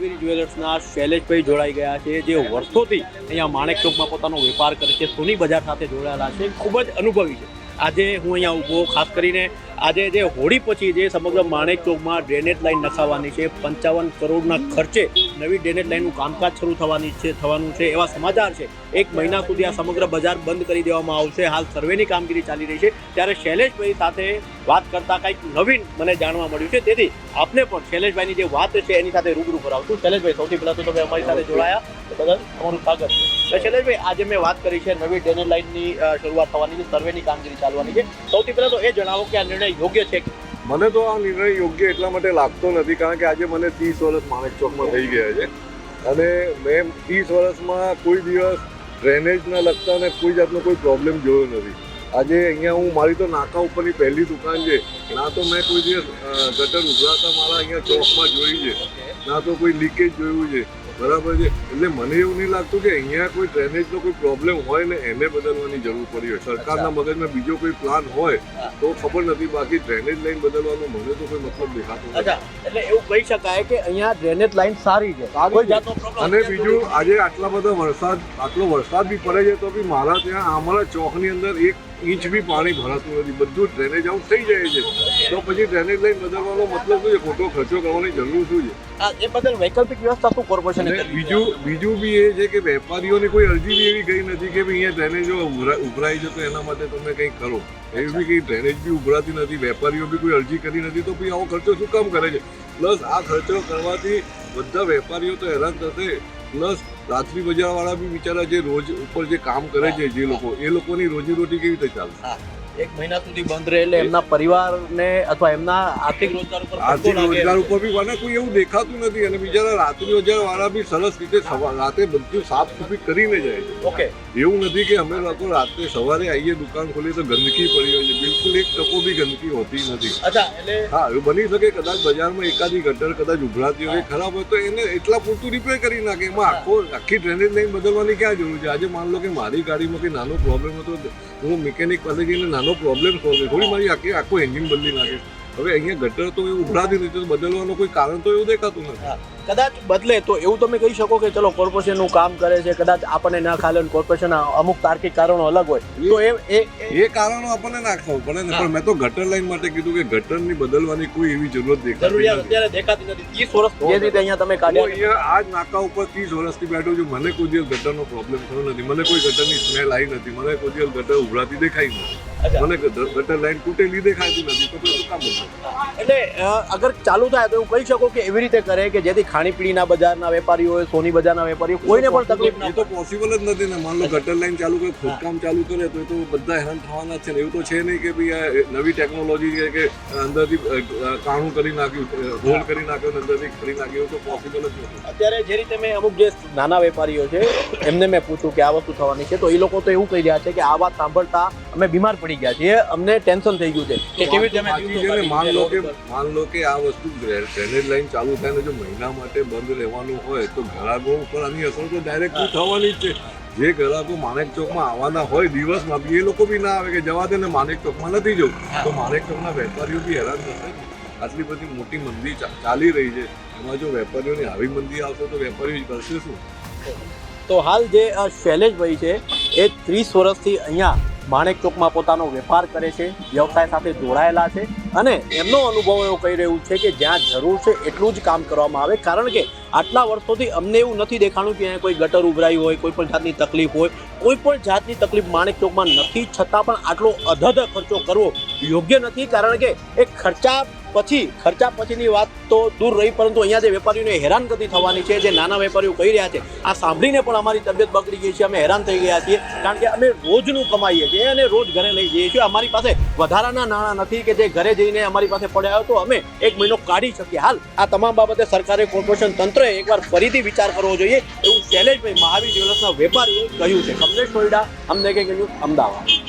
કાવેરી જ્વેલર્સના શૈલેષભાઈ જોડાઈ ગયા છે, જે વર્ષોથી અહીંયા માણેક ચોકમાં પોતાનો વેપાર કરે છે, સોની બજાર સાથે જોડાયેલા છે, ખૂબ જ અનુભવી છે. આજે હું અહીંયા ઊભો, ખાસ કરીને આજે જે હોળી પછી જે સમગ્ર માણેક ચોકમાં ડ્રેનેજ લાઇન નખાવવાની છે. પંચાવન કરોડના ખર્ચે નવી ડ્રેનેજ લાઇનનું કામકાજ શરૂ થવાની છે થવાનું છે એવા સમાચાર છે. એક મહિના સુધી આ સમગ્ર બજાર બંધ કરી દેવામાં આવશે. હાલ સર્વેની કામગીરી ચાલી રહી છે. ત્યારે શૈલેષભાઈ સાથે વાત કરતા કંઈક નવીન મને જાણવા મળ્યું છે. તેથી આપને પણ શૈલેષભાઈની જે વાત છે એની સાથે રૂબરૂ કરાવશું શૈલેષભાઈ સૌથી પહેલાં તો તમે અમારી સાથે જોડાયા. બદલ તમારું સ્વાગત છે. શૈલેષભાઈ આજે મેં વાત કરી છે નવી ડ્રેનેજ લાઈનની શરૂઆત થવાની છે સર્વેની કામગીરી ચાલવાની છે. સૌથી પહેલા તો એ જણાવો કે આ નિર્ણય યોગ્ય છે મને તો આ નિર્ણય યોગ્ય એટલા માટે લાગતો નથી કારણ કે આજે મને ત્રીસ વર્ષ માણેક ચોકમાં થઈ ગયા છે. અને મેં ત્રીસ વર્ષમાં કોઈ દિવસ ડ્રેનેજના લગતા અને કોઈ જાતનો કોઈ પ્રોબ્લેમ જોયો નથી. આજે અહીંયા હું મારી તો નાકા ઉપરની પહેલી દુકાન છે. ના તો મેં કોઈ દિવસ ગટર ઉભરાતા મારા અહીંયા ચોકમાં જોઈ છે. ના તો કોઈ લીકેજ જોયું છે. બરાબર છે. એટલે મને એવું નહીં લાગતું કે અહીંયા કોઈ ડ્રેનેજનો કોઈ પ્રોબ્લેમ હોય ને એને બદલવાની જરૂર પડી હોય. સરકારના મગજમાં બીજો કોઈ પ્લાન હોય તો ખબર નથી. બાકી ડ્રેનેજ લાઈન બદલવાનો મને તો કોઈ મતલબ દેખાતો નથી. એટલે એવું કહી શકાય કે અહીંયા ડ્રેનેજ લાઈન સારી છે. કોઈ જાતનો problem અને બીજું આજે આટલા બધા વરસાદ આટલો વરસાદ બી પડે છે તો બી મારા ત્યાં અમારા ચોકની અંદર એક ઇંચ બી પાણી ભરાતું નથી. બધું ડ્રેનેજ આઉટ થઈ જાય છે. તો પછી ડ્રેનેજ લાઈન બદલવાનો મતલબ શું છે? ખોટો ખર્ચો કરવાની જરૂર શું છે? એ બદલ વૈકલ્પિક વ્યવસ્થા શું કોર્પોરેશન બીજું બીજું બી એ છે કે વેપારીઓની કોઈ અરજી બી એવી ગઈ નથી કે અહીંયા ડ્રેનેજો ઉભરાય છે તો એના માટે તમે કંઈક કરો. એવી બી કંઈ ડ્રેનેજ બી ઉભરાતી નથી. વેપારીઓ બી કોઈ અરજી કરી નથી તો પછી આવો ખર્ચો શું કામ કરે છે? પ્લસ આ ખર્ચો કરવાથી બધા વેપારીઓ તો હેરાન થશે. પ્લસ રાત્રિ બજારવાળા બી બિચારા જે રોજ ઉપર જે કામ કરે છે જે લોકો, એ લોકોની રોજીરોટી કેવી રીતે ચાલશે એક મહિના સુધી બંધ રહે એટલે એમના પરિવારને અથવા એમના આર્થિક રોજગાર ઉપર આર્થિક રોજગાર ઉપર બી મને કોઈ એવું દેખાતું નથી અને બિચારા રાત્રિ રોજગાર વાળા બી સરસ રીતે રાતે બધું સાફ સુફી કરીને જાય છે. ઓકે. એવું નથી કે અમે લોકો રાત્રે સવારે આવીએ દુકાન ખોલીએ તો ગંદકી પડી હોય છે. બિલકુલ એક ટકો બી ગંદકી હોતી નથી. અચ્છા એટલે હા એવું બની શકે કદાચ બજારમાં એકાદી ગટર કદાચ ઉભરાતી હોય ખરાબ હોય તો એને એટલા પૂરતું રિપેર કરી નાખે. એમાં આખો આખી ડ્રેનેજ લાઈન બદલવાની ક્યાં જરૂર છે? આજે માન લો કે મારી ગાડીમાં કંઈ નાનો પ્રોબ્લેમ હતો હું મિકેનિક પાસે જઈને નાનો પ્રોબ્લેમ સોલ્વ થોડી મારી આખી આખું એન્જિન બદલી નાખે. હવે અહીંયા ગટર તો એ ઉભરાતી રીતે બદલવાનું કોઈ કારણ તો એવું દેખાતું નથી. કદાચ બદલે તો એવું તમે કહી શકો કે ચલો કોર્પોરેશનનું કામ કરે છે કદાચ આપણને ના ખાલે કોર્પોરેશન અમુક તાર્કિક કારણો અલગ હોય. તો એ એ કારણો આપણને ના ખાવું પડે ને. પણ મેં તો ગટર લાઈન માટે કીધું કે ગટરની બદલવાની કોઈ એવી જરૂરત દેખાતી નથી. અત્યારે દેખાતી નથી. ત્રીસ વર્ષ જે રીતે અહીંયા તમે કાઢ્યા આજ નાકા ઉપર ત્રીસ વર્ષથી બેઠો છું. મને કોઈ દિવસ ગટરનો પ્રોબ્લેમ થયો નથી. મને કોઈ ગટરની સ્મેલ આવી નથી. મને કોઈ દિવસ ગટર ઉભરાતી દેખાઈ નથી. મને ગટર ગટર લાઈન તૂટેલી દેખાતી નથી. તો કામ એટલે અગર ચાલુ થાય તો હું કહી શકો કે એવી રીતે કરે કે જેથી ખાણીપીણીના બજારના વેપારીઓ હોય સોની બજારના વેપારીઓ કોઈને પણ તકલીફ ના એ તો પોસિબલ જ નથી ને. માન લો ગટર લાઈન ચાલુ કરે ખોદકામ ચાલુ કરે તો એ તો બધા હેરાન થવાના છે ને. એવું તો છે નહીં કે ભાઈ નવી ટેકનોલોજી છે કે અંદરથી કાણું કરી નાખ્યું હોલ કરી નાખ્યો અંદરથી કરી નાખ્યું એવું તો પોસિબલ જ નથી. અત્યારે જે રીતે મેં અમુક જે નાના વેપારીઓ છે એમને મેં પૂછ્યું કે આ વસ્તુ થવાની છે તો એ લોકો તો એવું કહી રહ્યા છે કે આ વાત સાંભળતા અમે બીમાર પડી ગયા છીએ. અમને ટેન્શન થઈ ગયું છે. કે કેવી રીતે માન લો કે. માન લો કે આ વસ્તુ ડ્રેનેજ લાઈન ચાલુ થાય ને જો મહિના માટે બંધ રહેવાનું હોય તો ઘરાકો ઉપર આની અસર તો ડાયરેક્ટ થવાની જ છે. જે ઘરાકો માનેક ચોકમાં આવવાના હોય દિવસમાં બી એ લોકો બી ના આવે કે જવા દે ને માનેક ચોકમાં નથી જવું. તો માનેક ચોકના વેપારીઓ બી હેરાન થશે. આટલી બધી મોટી મંદી ચાલી રહી છે. એમાં જો વેપારીઓની આવી મંદી આવશે તો વેપારીઓ કરશે શું? તો હાલ જે શૈલેષભાઈ છે, એ ત્રીસ વર્ષથી અહીંયા માણેક ચોકમાં પોતાનો વેપાર કરે છે, વ્યવસાય સાથે જોડાયેલા છે અને એમનો અનુભવ એવો કહી રહ્યું છે કે જ્યાં જરૂર છે એટલું જ કામ કરવામાં આવે. કારણ કે આટલા વર્ષોથી અમને એવું નથી દેખાણું કે અહીંયા કોઈ ગટર ઉભરાઈ હોય, કોઈ પણ જાતની તકલીફ હોય. કોઈ પણ જાતની તકલીફ માણેક ચોકમાં નથી, છતાં પણ આટલો અધધ ખર્ચો કરવો યોગ્ય નથી. કારણ કે એ ખર્ચા પછી ખર્ચા પછીની વાત તો દૂર રહી, પરંતુ અહીંયા જે વેપારીઓને હેરાનગતિ થવાની છે, જે નાના વેપારીઓ કહી રહ્યા છે, આ સાંભળીને પણ અમારી તબિયત બગડી ગઈ છે, અમે હેરાન થઈ ગયા છીએ, કારણ કે અમે રોજનું કમાઈએ છીએ અને રોજ ઘરે લઈ જઈએ છીએ. અમારી પાસે વધારાના નાણાં નથી કે જે ઘરે જઈને અમારી પાસે પડ્યા હોય તો અમે એક મહિનો કાઢી શકીએ. હાલ આ તમામ બાબતે સરકારે કોર્પોરેશન તંત્રએ એકવાર ફરીથી વિચાર કરવો જોઈએ. એવું શૈલેષભાઈ મહાવીર જ્વેલર્સના વેપારીએ કહ્યું છે. કમલેશ સોયડા અમને કહ્યું? અમદાવાદ.